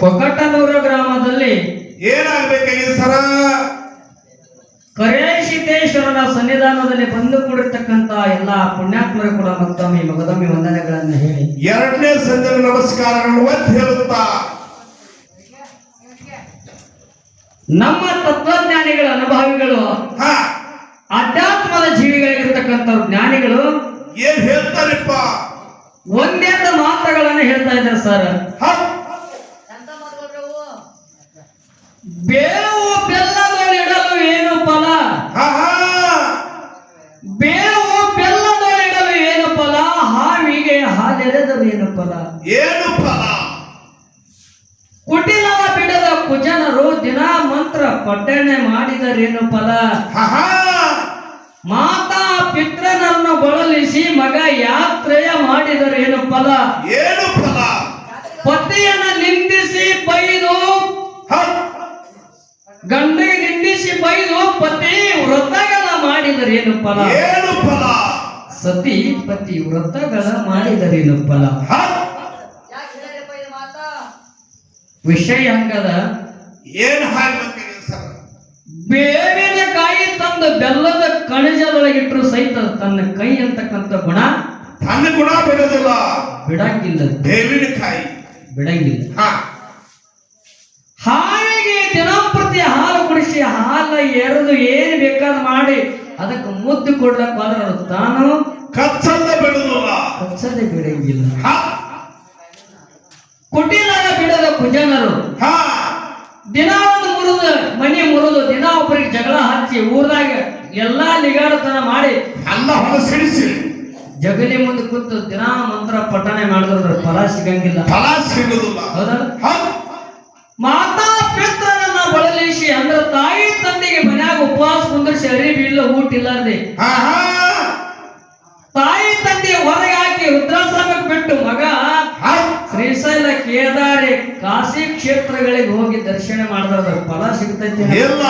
ಕೊಕ್ಕಟ್ಟನೂರು ಗ್ರಾಮದಲ್ಲಿ ಏನಾಗ್ಬೇಕಾಗಿದೆ ಸರ? ಕರೇಶಿತೇಶ್ವರನ ಸನ್ನಿಧಾನದಲ್ಲಿ ಬಂದು ಕೂಡಿರ್ತಕ್ಕಂತ ಎಲ್ಲಾ ಪುಣ್ಯಾತ್ಮರು ಕೂಡ ಮತ್ತೊಮ್ಮೆ ಮಗದೊಮ್ಮೆ ವಂದನೆಗಳನ್ನು ಹೇಳಿ. ಎರಡನೇ ಸಂಜೆ ನಮಸ್ಕಾರಗಳು ಒತ್ತಿ ಹೇಳುತ್ತಾ? ನಮ್ಮ ತತ್ವಜ್ಞಾನಿಗಳ ಅನುಭವಿಗಳು ಹಾ. ಅಧ್ಯಾತ್ಮದ ಜೀವಿಗಳಿಗಿರ್ತಕ್ಕಂಥ ಜ್ಞಾನಿಗಳು ಏನ್ ಹೇಳ್ತಾರಪ್ಪ? ಒಂದೆರಡು ಮಾತುಗಳನ್ನು ಹೇಳ್ತಾ ಇದ್ದಾರೆ ಸರ್ ಹ ಬೇವು ಬೆಲ್ಲದೊಳಿಡಲು ಏನು ಫಲ? ಬೇವು ಬೆಲ್ಲದೊಳಿಡಲು ಏನು ಫಲ? ಹಾವಿಗೆ ಹಾಲೆರೆದರು ಏನು ಫಲ? ಏನು ಫಲ? ಕುಟಿಲವ ಬಿಡದ ಕುಜನರು ದಿನ ಮಂತ್ರ ಪಠಣೆ ಮಾಡಿದರೇನು ಫಲ? ಮಾತಾ ಪಿತ್ರನನ್ನು ಬಳಲಿಸಿ ಮಗ ಯಾತ್ರೆಯ ಮಾಡಿದರೇನು ಫಲ? ಏನು ಫಲ? ಪತಿಯನ್ನು ನಿಂದಿಸಿ ಬೈದು ಹ ಗಂಡಿಗೆ ನಿಂದಿಸಿ ಬೈದು ಪತಿ ವೃತ್ತಗಲ ಮಾಡಿದರೆ ಏನು ಫಲ? ಏನು ಫಲ? ಸತಿ ಪತಿ ವ್ರತಗಳ ಮಾಡಿದರೇನು ಫಲ? ಹ? ವಿಷಯ ಹಂಗದ ಏನು ಬೇವಿನ ಕಾಯಿ ತಂದ ಬೆಲ್ಲದ ಕಣಜದೊಳಗಿಟ್ಟರು ಸಹಿತ ತನ್ನ ಕೈ ಅಂತಕ್ಕಂಥ ಗುಣ ತನ್ನ ಗುಣ ಬಿಡೋದಿಲ್ಲ. ಬಿಡಂಗಿಲ್ಲ. ಬೇವಿನ ಕಾಯಿ. ಬಿಡಂಗಿಲ್ಲ. ಹಾ ಹಾಲು ಹಾಲ ಎರೆದು ಏನು ಬೇಕಾದ ಮಾಡಿ ಅದಕ್ಕೆ ಮುದ್ದು ಕೊಡ್ಲಕ್ ಹೋದ್ರೆ ಅದು ತಾನು ಕಚ್ಚಲ್ಲ ಬಿಡುದಿಲ್ಲ ಕಚ್ಚದೆ ಬಿಡಂಗಿಲ್ಲ. ಹ. ಕುಟಿಲದ ಬಿಡದ ಕುಜನರು. ಹಾ. ದಿನ ಒಂದು ಮುರಿದು ಮನೆ ಮುರಿದು ದಿನ ಒಬ್ಬರಿಗೆ ಜಗಳ ಹಚ್ಚಿ ಊರ್ದಾಗ ಎಲ್ಲಾ ನಿಗಾಡತನ ಮಾಡಿ ಅಲ್ಲ ಹೊಲಸಿಡಿಸಿ ಜಗಲಿ ಮುಂದೆ ಕೂತು ದಿನ ಮಂತ್ರ ಪಠಣೆ ಮಾಡಿದ್ರೆ ಫಲ ಸಿಗಂಗಿಲ್ಲ. ಫಲ ಸಿಗುದಿಲ್ಲ ಹೌದಾ ಮಾತಾ ಅಂದ್ರ ತಾಯಿ ತಂದೆಗೆ ಮನ್ಯಾಗ ಉಪವಾಸ ಕುಂದ್ರ ಶರೀರ ಇಲ್ಲ ಊಟ ಇಲ್ಲಾರ್ದೆ ತಾಯಿ ತಂದೆ ಹೊರಗೆ ಹಾಕಿ ರುದ್ರಾಶ್ರಮಕ್ಕೆ ಬಿಟ್ಟು ಮಗ ಶ್ರೀಶೈಲ ಕೇದಾರಿ ಕಾಶಿ ಕ್ಷೇತ್ರಗಳಿಗೆ ಹೋಗಿ ದರ್ಶನ ಮಾಡಿದ್ರ ಫಲ ಸಿಗ್ತೈತಿ. ಇಲ್ಲ.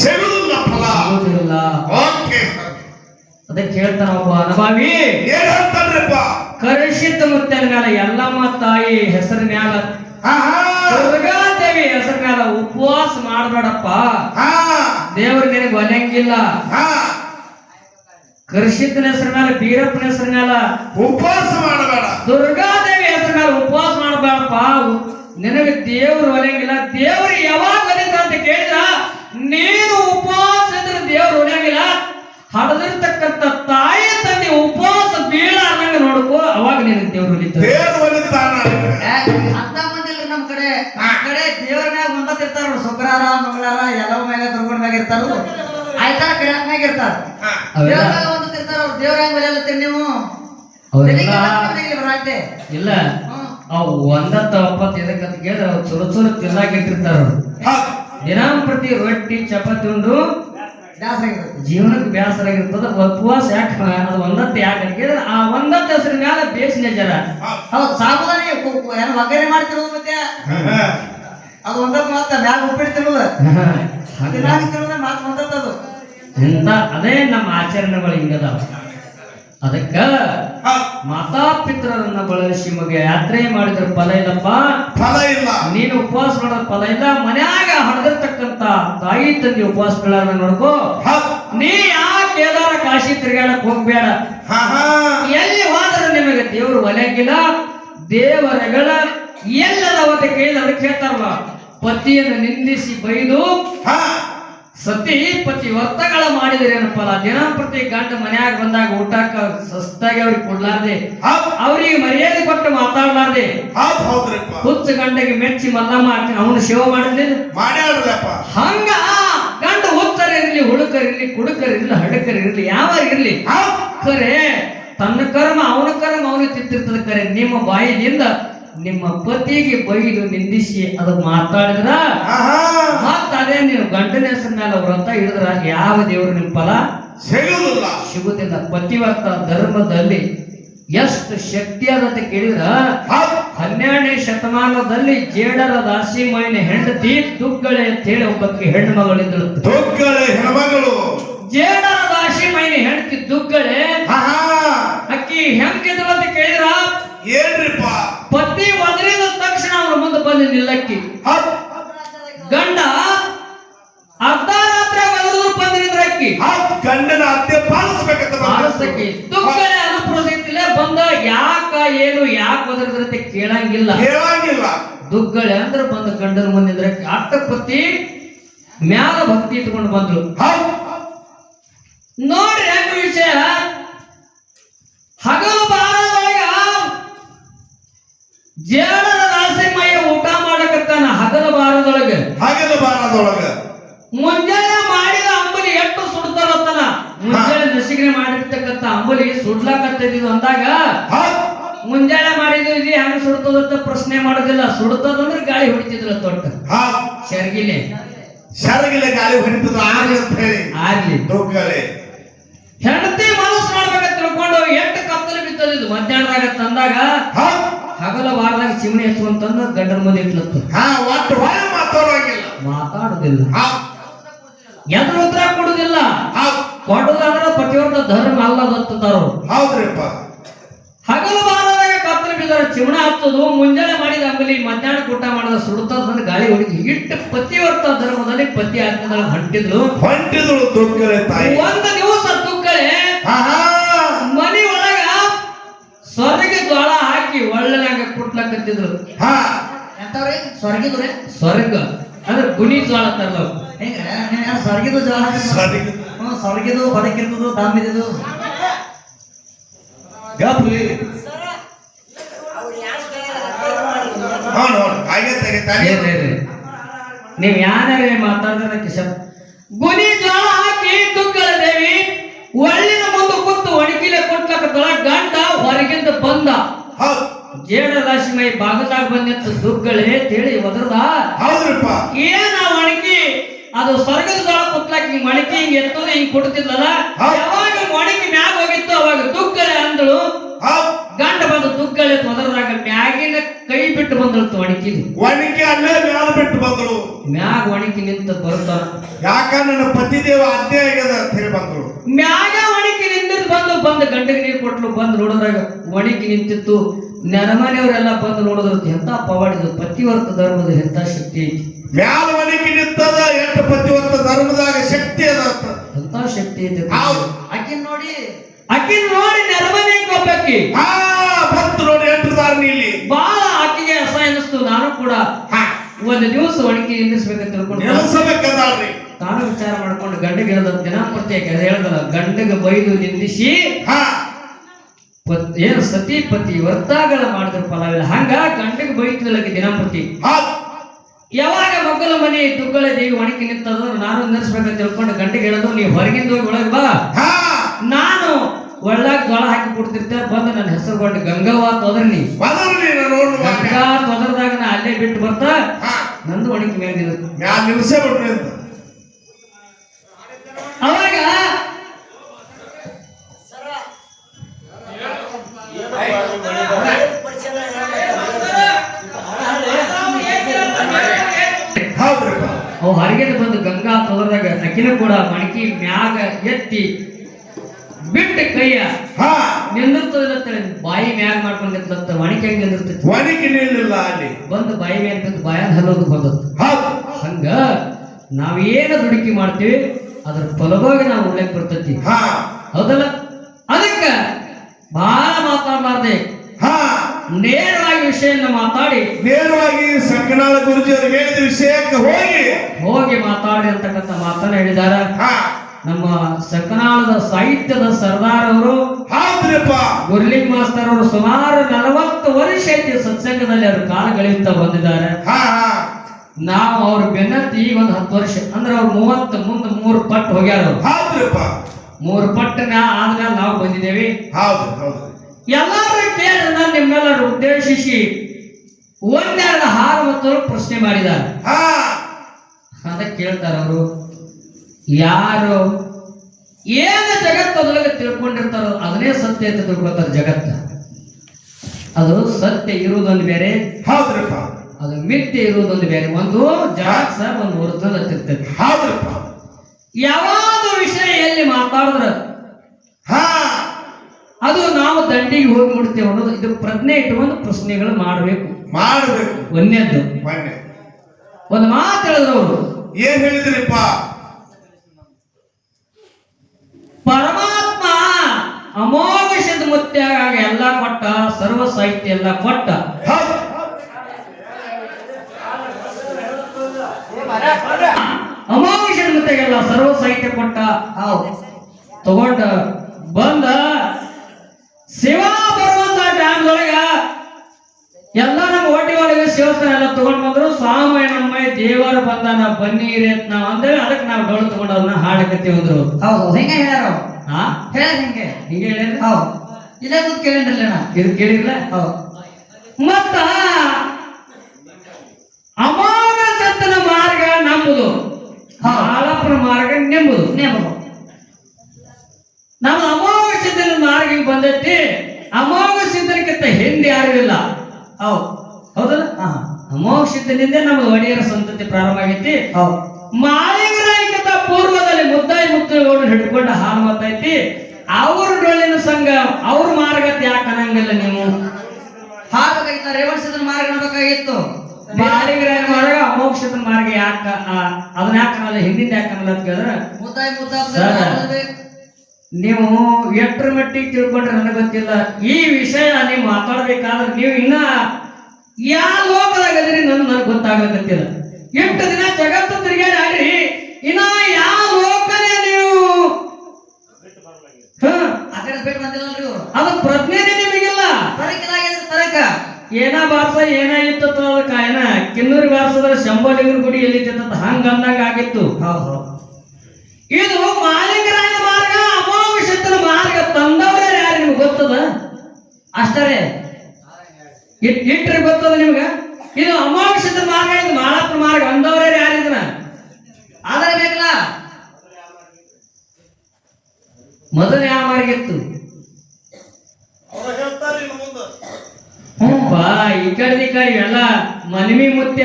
ಸಿಗುದಿಲ್ಲ ಫಲ. ಓಕೆ. ಅದಕ್ಕೆ ಹೇಳ್ತಾನ ಒಬ್ಬ ಅನುಭವಿ ಏನ್ ಕರೆಸಿದ್ದ ಮುತ್ತನ ಮ್ಯಾಲ ಎಲ್ಲಮ್ಮ ತಾಯಿ ಹೆಸರಿನ ಮ್ಯಾಲ ದುರ್ಗಾದೇವಿ ದೇವಿ ಮ್ಯಾಲ ಉಪವಾಸ ಮಾಡಬೇಡಪ್ಪ. ಹಾ. ದೇವ್ರ ನಿನಗೆ ಒಲೆಂಗಿಲ್ಲ ಹಾ ಹೆಸರಿನಾಲ ಬೀರಪ್ಪನ ಹೆಸರಿನಾಲ ಉಪವಾಸ ಮಾಡಬೇಡ. ದುರ್ಗಾದೇವಿ ದೇವಿ ಮ್ಯಾಲ ಉಪವಾಸ ಮಾಡಬೇಡಪ್ಪ. ನಿನಗೆ ದೇವ್ರು ಒಲೆಂಗಿಲ್ಲ ದೇವ್ರು ಯಾವಾಗ ಒಲಿತ ಅಂತ ಕೇಳಿದ್ರ ನೀನು ಉಪವಾಸ ಇದ್ರೆ ದೇವ್ರು ಒಲೆಂಗಿಲ್ಲ ಹಡದಿರ್ತಕ್ಕಂಥ ತಾಯಿ ಶುಕ್ರಾರ ಶುಕ್ರವಾರ ಮಂಗಳವಾರ ಎಲ್ಲವ ಮ್ಯಾಗ ದುರ್ಗಣ ಮ್ಯಾಗ ಇರ್ತಾರ ಆಯ್ತಾರ ಕಿರಾಕ್ ಮ್ಯಾಗ ಇರ್ತಾರ. ಹಾ. ಅವೆಲ್ಲ ದೇವ್ರ ಮ್ಯಾಗ ಮುಂದತ್ತಿರ್ತಾರ ಅವ್ರು. ದೇವ್ರ ಹೆಂಗ್ ಬೆಳೆಯಲತ್ತೀರಿ ನೀವು? ಬರಾಕ್ತೆ ಇಲ್ಲ ಅವು ಒಂದತ್ತ ಒಪ್ಪತ್ತು ಎದಕ್ಕಂತ ಕೇಳಿದ್ರೆ ಅವ್ರು ಚುರು ಚುರು ತಿನ್ನಾಕಿಟ್ಟಿರ್ತಾರ ಅವ್ರು. ದಿನಂಪ್ರತಿ ರೊಟ್ಟಿ ಚಪಾತಿ ಉಂಡು ಜೀವನಕ್ಕೆ ಬೇಸರ ಆಗಿರ್ತದ ಉಪವಾಸ ಯಾಕೆ ಅದು ಒಂದತ್ತ ಯಾಕೆ ಅಂತ ಕೇಳಿದ್ರೆ ಆ ಒಂದತ್ತು ಹೆಸರಿನ ಮೇಲೆ ಬೇಸಿನ ಜರ. ಹೌದ್. ಸಾಬುದಾನಿ ಏನು ಒಗ್ಗರಣೆ ಮಾಡ್ತಿರೋದು ಮತ್ತೆ? ಹಾ. ಅದು ಒಂದೊಂದು ಮಾತ ಮ್ಯಾಗ ಉಪ್ಪಿಡ್ತಿರೋದು ದಿನಾಗ ತಿನ್ನೋದ್ರೆ ಮಾತು ಒಂದತ್ತದು ಇಂತ ಅದೇ. ನಮ್ಮ ಆಚರಣೆಗಳು ಹಿಂಗದಾವ. ಅದಕ್ಕ ಹೌದ್. ಮಾತಾ ಪಿತರನ್ನ ಬಳಸಿ ಮಗ ಯಾತ್ರೆ ಮಾಡಿದ್ರ ಫಲ ಇಲ್ಲಪ್ಪ. ಫಲ ಇಲ್ಲ. ನೀನು ಉಪವಾಸ ಮಾಡೋದ್ ಫಲ ಇಲ್ಲ. ಮನ್ಯಾಗ ಹಡ್ದಿರ್ತಕ್ಕಂತ ತಾಯಿ ತಂದೆ ಉಪವಾಸ ಬೀಳಾರ ನೋಡ್ಕೋ. ನೀ ಯಾ ಕೇದಾರ ಕಾಶಿ ತಿರ್ಗಾಡಕ್ ಹೋಗ್ಬೇಡ ಹಾ ಹಾ. ಎಲ್ಲಿ ಹೋದ್ರೆ ನಿಮಗೆ ದೇವ್ರು ಒಲೆಗಿಲ್ಲ ದೇವರಗಳ ಎಲ್ಲದ ಅಂತ ಕೈಯಲ್ಲಿ ಅದಕ್ಕೆ ಹೇಳ್ತಾರಲ್ಲ. ಪತಿಯನ್ನು ನಿಂದಿಸಿ ಬೈದು ಹಾ. ಸತಿ ಪತಿ ವರ್ತಗಳ ಮಾಡಿದ್ರೆ ಏನಪ್ಪ ಅಲ್ಲ ದಿನಂಪ್ರತಿ ಗಂಡ ಮನ್ಯಾಗ ಬಂದಾಗ ಊಟಕ್ಕ ಸಸ್ತಾಗಿ ಅವ್ರಿಗೆ ಕೊಡ್ಲಾರ್ದೆ. ಅವ್ರಿಗೆ ಮರ್ಯಾದೆ ಕೊಟ್ಟು ಮಾತಾಡ್ಲಾರ್ದೆ. ಹುಚ್ಚ ಗಂಡಗೆ ಮೆಚ್ಚಿ ಮಲ್ಲಮ್ಮ ಅವನು ಸೇವೆ ಮಾಡಿದ್ರೆ ಹಂಗ ಗಂಡ ಹುಚ್ಚರಿರ್ಲಿ ಹುಡುಕರಿರ್ಲಿ ಕುಡುಕರಿರ್ಲಿ ಹಡಕರಿರ್ಲಿ ಯಾವ ಇರ್ಲಿ? ಕರೆ ತನ್ನ ಕರ್ಮ ಅವನ ಕರ್ಮ ಅವನು ತಿಂತಿರ್ತದ ಕರೆ. ನಿಮ್ಮ ಬಾಯಿಯಿಂದ ನಿಮ್ಮ ಪತಿಗೆ ಬೈದು ನಿಂದಿಸಿ ಅದು ಮಾತಾಡಿದ್ರ? ಹಾ ಮತ್ತ ಅದೇ ನೀವು ಗಂಡನ ಹೆಸರ ಮೇಲೆ ವ್ರತ ಹಿಡಿದ್ರ ಯಾವ ದೇವರು ನಿಮ್ಮ ಫಲ ಸಿಗುದಿಲ್ಲ. ಸಿಗುದಿಲ್ಲ. ಪತಿವ್ರತ ಧರ್ಮದಲ್ಲಿ ಎಷ್ಟು ಶಕ್ತಿ ಅದಂತ ಕೇಳಿದ್ರ. ಹನ್ನೆರಡನೇ ಶತಮಾನದಲ್ಲಿ ಜೇಡರ ದಾಸಿ ಮೈನ ಹೆಂಡತಿ ದುಗ್ಗಳೆ ಅಂತೇಳಿ ಒಬ್ಬಕ್ಕೆ ಹೆಣ್ಣು ಮಗಳಿದ್ದಳು ದುಗ್ಗಳೆ ಹೆಣ್ಮಗಳು ಜೇಡರ ದಾಸಿ ಮೈನ ಹೆಂಡತಿ ದುಗ್ಗಳೆ? ಅಕ್ಕಿ ಹೆಂಗಿದ್ರು ಅಂತ ಕೇಳಿದ್ರ? ಪತಿ ನಿಲ್ಲಕ್ಕಿ. ಹೌದ್. ಗಂಡ ಅರ್ಧ ರಾತ್ರಿ ಒದರಿದ್ರು ಬಂದು ನಿಂದ್ರಕ್ಕಿ ಗಂಡನ ಅತ್ತೆ ಪಾಲಿಸ್ಬೇಕಂತ ಪಾಲಿಸಕ್ಕಿ ದುಃಖನೇ ಅನುಪ್ರಸಿದ್ದಿಲ್ಲ ಬಂದ ಯಾಕ ಏನು ಯಾಕ ಒದರಿದ್ರಂತೆ ಕೇಳಂಗಿಲ್ಲ. ಹೇಳಂಗಿಲ್ಲ ದುಗ್ಗಳೆ ಅಂದ್ರೆ ಬಂದ ಗಂಡನ ಮುಂದಿದ್ರೆ ಅಟ್ಟಪತಿ ಮ್ಯಾಲ ಭಕ್ತಿ ಇಟ್ಕೊಂಡು ಬಂದ್ರು ನೋಡ್ರಿ ಹೆಂಗ ವಿಷಯ. ಹಗಲು ಬಾರದೊಳಗ ಜೇಡದ ರಾಸಿಮಯ್ಯ ಊಟ ಮಾಡಕತ್ತಾನ ಹಗಲು ಬಾರದೊಳಗ ಹಗಲ ಬಾರದೊಳಗ ಮುಂಜಾನೆ ಮಾಡಿದ ಅಂಬಲಿ ಎಷ್ಟು ಸುಡ್ತಾರತ್ತಲ್ಲ ಮುಂಜಾನೆ ನಸಿಗೆ ಮಾಡಿರ್ತಕ್ಕಂಥ ಅಂಬಲಿ ಸುಡ್ಲಾಕತ್ತಿದ್ದು ಅಂದಾಗ ಮುಂಜಾನೆ ಮಾಡಿದ್ವಿ ಇದು ಹೆಂಗ್ ಸುಡ್ತದಂತ ಪ್ರಶ್ನೆ ಮಾಡೋದಿಲ್ಲ. ಸುಡ್ತದಂದ್ರೆ ಗಾಳಿ ಹೊಡಿತಿದ್ರ ತೊಟ್ಟ. ಶರ್ಗಿಲೆ. ಶರ್ಗಿಲೆ ಗಾಳಿ ಹೊಡಿತದ ಆಗ್ಲಿ ಅಂತ ಹೇಳಿ. ಆಗ್ಲಿ. ದುಃಖಲೆ ಹೆಂಡತಿ ಮನಸ್ಸು ಮಾಡ್ಬೇಕಂತ ತಿಳ್ಕೊಂಡು ಎಷ್ಟು ಕತ್ತಲು ಬಿತ್ತದಿದ್ದು ಮಧ್ಯಾಹ್ನದಾಗ ತಂದಾಗ ಹಗಲ ವಾರದಾಗ ಚಿಮಣಿ ಹಚ್ಚುವಂತಂದ ಗಂಡನ ಮುಂದೆ ಇಟ್ಲತ್ತು. ಹಾ ಒಟ್ಟು ಮಾತಾಡುದಿಲ್ಲ. ಎದ್ರ ಉತ್ತರ ಕೊಡುದಿಲ್ಲ ಕೊಡುದಂದ್ರ ಪತಿಯವ್ರದ ಧರ್ಮ ಅಲ್ಲದತ್ತಾರು ಹೌದ್ರಿಪ್ಪ. ಹಗಲು ಬಾರದಾಗ ಕತ್ತಲು ಬಿದ್ದರ ಚಿಮಣ ಹಚ್ಚೋದು ಮುಂಜಾನೆ ಮಾಡಿದ ಅಂಗಲಿ ಮಧ್ಯಾಹ್ನ ಊಟ ಮಾಡಿದ ಸುಡುತ್ತ ಗಾಳಿ ಹೊಡಿತು ಇಟ್ಟು ಪತಿವರ್ತ ಧರ್ಮದಲ್ಲಿ ಪತಿ ಆಗ್ತದ ಹೊಂಟಿದ್ಲು ಹೊಂಟಿದಳು ದುಃಖಲೆ ತಾಯಿ. ಒಂದು ದಿವಸ ಹಾ ಮನಿ ಒಳಗ ಸ್ವರ್ಗ ಜ್ವಾಳ ಹಾಕಿ ಒಳ್ಳೆ ಕುಟ್ಲಕತ್ತಿದ್ರು. ಹಾ. ಎಂತವ್ರಿ? ಸ್ವರ್ಗಿದ್ರೆ ಸ್ವರ್ಗ. ಅಂದ್ರೆ ಗುಣಿ ಜ್ವಾಳ ತರಲ. ಹೆಂಗ? ನೀವ್ ಯಾರು ಸ್ವರ್ಗಿದು ಜೋಳ ಹ್ಞೂ ಸ್ವರ್ಗಿದು ಬದಕಿರ್ತದು ದಾಮಿದಿದು ತೆಗಿತಾನೆ ನೀವ್ ಯಾರೇ ಮಾತಾಡಿದ್ರೆ ಕಿಶನ್ ಗುಣಿ ಜ್ವಾಳ ಹಾಕಿ ತುಕ್ಕಲ ದೇವಿ ಒಳ್ಳಿನ ಮುಂದೆ ಕುತ್ತು ಒಣಗಿಲೆ ಕೊಟ್ಲಕ್ಕ ಗಂಡ ಹೊರಗಿಂದ ಬಂದ. ಹೌದ್. ಜೇಡ ರಾಶಿ ಮೈ ಬಾಗದಾಗ ಬಂದಿತ್ತು ದುಗ್ಗಳೆ ತಿಳಿ ಒದರ್ದ? ಹೌದ್ರಪ್ಪ. ಏನ ಒಣಗಿ ಅದು ಸ್ವರ್ಗದ ಜೋಳ ಕುತ್ಲಾಕ್ ಹಿಂಗ್ ಮಣಕಿ ಹಿಂಗ್ ಎತ್ತದ ಹಿಂಗ್ ಕೊಡ್ತಿದ್ಲಲ್ಲ? ಯಾವಾಗ ಮಣಕಿ ಮ್ಯಾಗ ಹೋಗಿತ್ತು ಅವಾಗ ದುಗ್ಗಳೆ ಅಂದಳು. ಗಂಡ ಬಂದು ದುಗ್ಗಳೆ ತೊದರದಾಗ ಮ್ಯಾಗಿನ ಕೈ ಬಿಟ್ಟು ಬಂದಳು ಒಣಕಿದು ಒಣಕಿ ಅಲ್ಲೇ ಮ್ಯಾಲ ಬಿಟ್ಟು ಬಂದಳು. ಮ್ಯಾಗ ಒಣಕಿ ನಿಂತ ಬರ್ತಾನ ಯಾಕ ನನ್ನ ಪತಿದೇವ ಅದ್ದೇ ಆಗ್ಯದ ಅಂತ ಹೇಳಿ ಬಂದಳು. ಮ್ಯಾಗ ಒಣಕಿ ನಿಂತಿದ್ ಬಂದು ಬಂದು ಗಂಡಗೆ ನೀರು ಕೊಟ್ಲು ಬಂದು ನೋಡಿದ್ರಾಗ ಒಣಕಿ ನಿಂತಿತ್ತು. ನೆರಮನೆಯವರೆಲ್ಲ ಬಂದು ನೋಡಿದ್ರು ಎಂತ ಪವಾಡಿದ್ರು ಪತಿವರ್ತ ಧರ್ಮದ ಎಂತ ಶಕ್ತಿ ಐತಿ? ಮ್ಯಾಲ ಮನೆಗೆ ನಿಂತದ ಎಂಟು ಪತಿವರ್ತ ಧರ್ಮದಾಗ ಶಕ್ತಿ ಅದ ಎಂತ ಶಕ್ತಿ ಐತಿ ಅಕ್ಕಿನ ಆಕಿನ್ ನೋಡಿ. ಅಕ್ಕಿನ ನೋಡಿ ನೆರಮನೆ ಕೊಬ್ಬಕ್ಕಿ ಹಾ ಬಂತು ನೋಡಿ ಎಂಟು ದಾರಿ ಇಲ್ಲಿ ಬಾಳ ಆಕಿಗೆ ಅಸಹ ಎನಿಸ್ತು ನಾನು ಕೂಡ ಹಾ. ಒಂದು ದಿವಸ ಒಣಗಿ ನಿಲ್ಲಿಸ್ಬೇಕಂತ ತಿಳ್ಕೊಂಡು ತಾನು ವಿಚಾರ ಮಾಡ್ಕೊಂಡು ಗಂಡಗೆ ಹೇಳ್ದ ದಿನ ಪ್ರತ್ಯೇಕ ಹೇಳ್ದಲ್ಲ ಗಂಡಗೆ ಬೈದು ನಿಂದಿಸಿ ಹಾ. ಪತ್ ಏನು ಸತಿ ಪತಿ ಮಾಡಿದ್ರು ಮಾಡಿದ್ರ ಫಲವಿಲ್ಲ. ಹಂಗ ಗಂಡಿಗೆ ಬೈತಿಲ್ಲ ಆಕಿ ದಿನಪತಿ ಯಾವಾಗ ಮಕ್ಕಳ ಮನೆ ದುಗ್ಗಳ ದೇವಿ ಒಣಕಿ ನಿಂತದ್ರು ನಾನು ನಿಲ್ಲಿಸ್ಬೇಕಂತ ತಿಳ್ಕೊಂಡು ಗಂಡಿಗೆ ಹೇಳೋದು ನೀವು ಹೊರಗಿಂದ ಹೋಗಿ ಒಳಗೆ ಬಾ. ನಾನು ಒಳ್ಳಾಗ ಜೋಳ ಹಾಕಿ ಬಿಡ್ತಿರ್ತ ಬಂದು ನನ್ನ ಹೆಸರು ಕೊಂಡು ಗಂಗವ್ವ ತೊದರ್ನಿ. ಗಂಗಾ ತೊದರ್ದಾಗ ನಾ ಅಲ್ಲೇ ಬಿಟ್ಟು ಬರ್ತಾ ನಂದು ಒಣಕಿ ಮೇಲೆ ನಿಲ್ತು. ಮ್ಯಾಲ ನಿಲ್ಸೇ ಬಿಟ್ರಿ ಅಂತ ಅವಾಗ ಹೌದ್ರಿಪ್ಪ ಅವು ಹೊರಗಿಂದ ಬಂದು ಗಂಗಾ ತೊದರ್ದಾಗ ಅಕ್ಕಿನ ಕೂಡ ಮಣಕಿ ಮ್ಯಾಗ ಎತ್ತಿ ಬಿಟ್ಟು ಕೈಯ ಹಾ. ನಿಂದಿರ್ತದ ಬಾಯಿ ಮ್ಯಾಗ ಮಾಡ್ಕೊಂಡು ನಿಂತ ಒಣಗಿ ಹೆಂಗ್ ನಿಂದಿರ್ತೈತಿ. ನಿಲ್ಲಿಲ್ಲ ಅಲ್ಲಿ. ಬಂದು ಬಾಯಿ ಮೇಲೆ ಬಿದ್ದು ಬಾಯಾಗ ಹಲ್ಲೋದು ಬಂದದ್ದು. ಹಂಗ ನಾವೇನ ದುಡುಕಿ ಮಾಡ್ತೀವಿ ಅದ್ರ ಫಲವಾಗಿ ನಾವು ಉಳ್ಳಕ್ ಬರ್ತೈತಿ. ಹಾ. ಹೌದಲ್ಲ? ಅದಕ್ಕ ಬಹಳ ಮಾತಾಡಲಾರ್ದೆ ಹಾ. ನೇರವಾಗಿ ವಿಷಯನ ಮಾತಾಡಿ. ನೇರವಾಗಿ ಸಂಕನಾಳ ಗುರುಜಿ ಅವರು ಹೇಳಿದ ವಿಷಯಕ್ಕೆ ಹೋಗಿ ಹೋಗಿ ಮಾತಾಡಿ ಅಂತಕ್ಕಂಥ ಮಾತನ್ನ ಹೇಳಿದಾರ. ಹಾ. ನಮ್ಮ ಸಕನಾಳದ ಸಾಹಿತ್ಯದ ಸರ್ದಾರ್ ಅವರು ಗುರ್ಲಿಂಗ್ ಮಾಸ್ತರ್ ಅವರು ಸುಮಾರು ನಲವತ್ತು ವರ್ಷ ಐತಿ ಸತ್ಸಂಗದಲ್ಲಿ ಅವರು ಕಾಲ ಕಳೆಯುತ್ತಾ ಬಂದಿದ್ದಾರೆ ನಾವು ಅವ್ರ ಬೆನ್ನತ್ತಿ ಈಗ ಒಂದು ಹತ್ತು ವರ್ಷ ಅಂದ್ರೆ ಅವ್ರು ಮೂವತ್ತು ಮುಂದೆ ಮೂರು ಪಟ್ಟು ಹೋಗ್ಯಾರ ಮೂರು ಪಟ್ಟನ ಆದ್ಮೇಲೆ ನಾವು ಬಂದಿದ್ದೇವೆ. ಹೌದು ಹೌದು. ನಾನು ನಿಮ್ಮೆಲ್ಲರೂ ಉದ್ದೇಶಿಸಿ ಒಂದೆರಡು ಹಾರ ಮತ್ತು ಪ್ರಶ್ನೆ ಮಾಡಿದ್ದಾರೆ. ಹಾ. ಅದಕ್ಕೆ ಕೇಳ್ತಾರ ಅವರು. ಯಾರು ಏನು ಜಗತ್ತದೊಳಗೆ ತಿಳ್ಕೊಂಡಿರ್ತಾರೋ ಅದನ್ನೇ ಸತ್ಯ ಅಂತ ತಿಳ್ಕೊಳ್ತಾರೆ ಜಗತ್ತ. ಅದು ಸತ್ಯ ಇರುವುದೊಂದು ಬೇರೆ ಹೌದ್ರಿಪ್ಪ. ಅದು ಮಿಥ್ಯ ಇರುವುದೊಂದು ಬೇರೆ. ಒಂದು ಜಗತ್ಸ ಒಂದು ವೃತ್ತದ ಅಂತಿರ್ತೈತಿ ಹೌದ್ರಿಪ್ಪ. ಯಾವ್ದು ವಿಷಯ ಎಲ್ಲಿ ಮಾತಾಡಿದ್ರ? ಹಾ. ಅದು ನಾವು ದಂಡಿಗೆ ಹೋಗಿ ಮುಡ್ತೇವೆ ಅನ್ನೋದು ಇದು ಪ್ರಜ್ಞೆ ಇಟ್ಟುಕೊಂಡು ಪ್ರಶ್ನೆಗಳು ಮಾಡಬೇಕು. ಮಾಡಬೇಕು. ಒಂದೇದ್ದು ಒಂದು ಮಾತು ಹೇಳಿದ್ರು ಅವರು. ಏನ್ ಹೇಳಿದ್ರಿಪ್ಪ? ಪರಮಾತ್ಮ ಅಮೋಘ ಸಿದ್ಧ ಮುತ್ಯಾಗ ಎಲ್ಲ ಕೊಟ್ಟ, ಸರ್ವ ಸಾಹಿತ್ಯ ಎಲ್ಲ ಕೊಟ್ಟ ಹೌದ್. ಅಮೋಘ ಸಿದ್ಧ ಮುತ್ಯಾಗೆಲ್ಲ ಸರ್ವ ಸಾಹಿತ್ಯ ಕೊಟ್ಟ ತಗೊಂಡ, ಬಂದ ಶಿವ ಬರುವಂತ ಒಳಗ ಎಲ್ಲ ನಮ್ಮ ಶಿವಸ್ಥಾನ ಎಲ್ಲ ತಗೊಂಡ್ ಬಂದ್ರು ಸ್ವಾಮಿ ನಮ್ಮ ದೇವರ ಬಂದಾನ ಬನ್ನಿರಿ ಅಂತ ನಾವ್. ಅಂದ್ರೆ ಅದಕ್ಕೆ ನಾವು ಡೊಳ್ಳು ತಗೊಂಡು ಅದನ್ನ ಹಾಡಕತ್ತಿ ಅಂದ್ರು. ಹೌದು ಹೆಂಗೆ ಹೇಳ್ಯಾರ? ಹಾ ಹೇಳ ಹೆಂಗೆ? ಹಿಂಗೆ ಹೇಳಿದ್ರೆ? ಹೌದು. ಇಲ್ಲೇ ಕೂತ್ ಕೇಳಿದ್ರಲ್ಲ ಇದು ಕೇಳಿರ್ಲ ಹೌದು. ಮತ್ತ ಅಮೋಘ ಸತ್ತನ ಮಾರ್ಗ ನಂಬುದು. ಹಾಲಪ್ಪನ ಮಾರ್ಗ ನೆಂಬುದು. ನೆಂಬುದು. ನಮ್ಮ ಅಮೋಘ ಸಿದ್ಧನ ಮಾರ್ಗ ಬಂದೈತಿ ಅಮೋಘ ಸಿದ್ಧನಕ್ಕಿಂತ ಹಿಂದೆ ಯಾರು ಇಲ್ಲ. ಹೌದು. ಹೌದಲ್ಲ? ಅಮೋಕ್ಷಿತನಿಂದ ನಮ್ಮ ಒಡೆಯರ ಸಂತತಿ ಪ್ರಾರಂಭ ಆಗೈತಿ. ಹೌದು. ಮಾಳಿಗರಾಯಕತ ಪೂರ್ವದಲ್ಲಿ ಮುದ್ದಾಯಿ ಮುತ್ತುಗಳು ಹಿಡ್ಕೊಂಡು ಹಾಲು ಮಾತೈತಿ ಅವ್ರ ಡೊಳ್ಳಿನ ಸಂಘ ಅವ್ರ ಮಾರ್ಗತ್ ಯಾಕೆ ಅನ್ನಂಗಿಲ್ಲ ನೀವು? ಹಾಡ್ಬೇಕಾಗಿತ್ತು ರೇವಣ ಮಾರ್ಗ ನೋಡಬೇಕಾಗಿತ್ತು ಮಾಳಿಗರಾಯನ ಮಾರ್ಗ ಅಮೋಕ್ಷದ ಮಾರ್ಗ ಯಾಕ ಅದನ್ನ ಯಾಕೆ ಅನ್ನಲ್ಲ ಹಿಂದಿಂದ ಯಾಕೆ ಅನ್ನಲ್ಲ ಅಂತ ಕೇಳಿದ್ರೆ ಮುದ್ದಾಯಿ ನೀವು ಎಷ್ಟರ ಮಟ್ಟಿಗೆ ತಿಳ್ಕೊಂಡ್ರೆ ನನಗೆ ಗೊತ್ತಿಲ್ಲ. ಈ ವಿಷಯ ನೀವು ಮಾತಾಡ್ಬೇಕಾದ್ರೆ ನೀವು ಇನ್ನ ಯಾವ ಲೋಕದಾಗ ಅದಿರಿ ನನ್ ನನಗೆ ಗೊತ್ತಾಗಕತ್ತಿಲ್ಲ. ಎಷ್ಟು ದಿನ ಜಗತ್ತು ತಿರುಗಾಡಿ ಆಡ್ರಿ ಇನ್ನ ಯಾವ ಲೋಕನೇ ನೀವು? ಹ ಕಡೆ ಬಿಟ್ಟು ಬಂದಿಲ್ಲಲ್ರಿ ಇವ್ರು. ಅದ ಪ್ರಜ್ಞೆನೇ ನಿಮಗಿಲ್ಲ. ತರಕಿನಾಗಿದ್ರೆ ತರಕ. ಏನ ಬಾರ್ಸ ಏನ ಇತ್ತು ಏನ ಕಿನ್ನೂರಿ ಬಾರ್ಸದ್ರ ಶಂಭಲಿಂಗನ ಗುಡಿ ಎಲ್ಲಿತ್ತ ಹಂಗ ಅಂದಾಗ ಆಗಿತ್ತು. ಹೌದು. ಹೌದು ಇದು ಮಾಲಿಕರಾಯನ ಮಾರ್ಗ ಅಮೋಘ ಶತ್ರು ಮಾರ್ಗ ತಂದವರ ಯಾರು ನಿಮ್ಗೆ ಗೊತ್ತದ? ಅಷ್ಟರೇ ಇಟ್ ಇಟ್ರಿ ಗೊತ್ತದ ನಿಮ್ಗ? ಇದು ಶಕ್ತನ ಮಾರ್ಗ ಇದು ಮಾರಾತ್ಮ ಮಾರ್ಗ. ಅಂದವರೇ ಯಾರು ಇದನ್ನ? ಆದರೆ ಬೇಕಲ್ಲ? ಮೊದಲ ಯಾವ ಮಾರ್ಗ ಇತ್ತು ಬಾ ಈ ಕಡೆ ಈ ಕಡೆ ಎಲ್ಲ ಮನವಿ ಮುತ್ಯ.